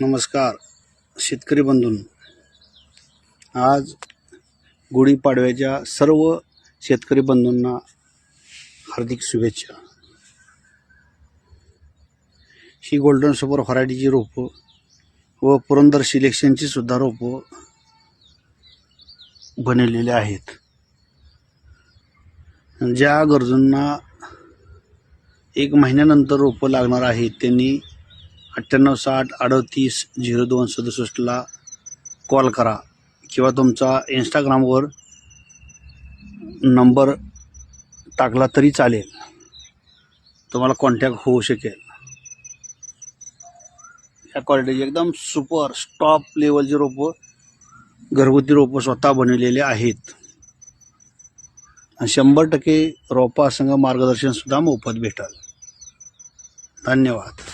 नमस्कार शेतकरी बंधून. आज गुढीपाडव्याच्या सर्व शेतकरी बंधूंना हार्दिक शुभेच्छा. ही गोल्डन सुपर व्हरायटीची रोपं व पुरंदर सिलेक्शनची सुद्धा रोपं बनवलेली आहेत. ज्या गरजूंना एक महिन्यानंतर रोपं लागणार आहेत त्यांनी अठ्ठ्याण्णव साठ अडतीस झिरो दोन सदुसष्टला कॉल करा किंवा तुमचा इंस्टाग्रामवर नंबर टाकला तरी चालेल. तुम्हाला कॉन्टॅक्ट होऊ शकेल. ह्या क्वालिटीचे एकदम सुपर स्टॉप लेवलचे रोपं घरगुती रोपं स्वतः बनवलेले आहेत. आणि शंभर टक्के रोपासंग मार्गदर्शनसुद्धा मोफत भेटेल. धन्यवाद.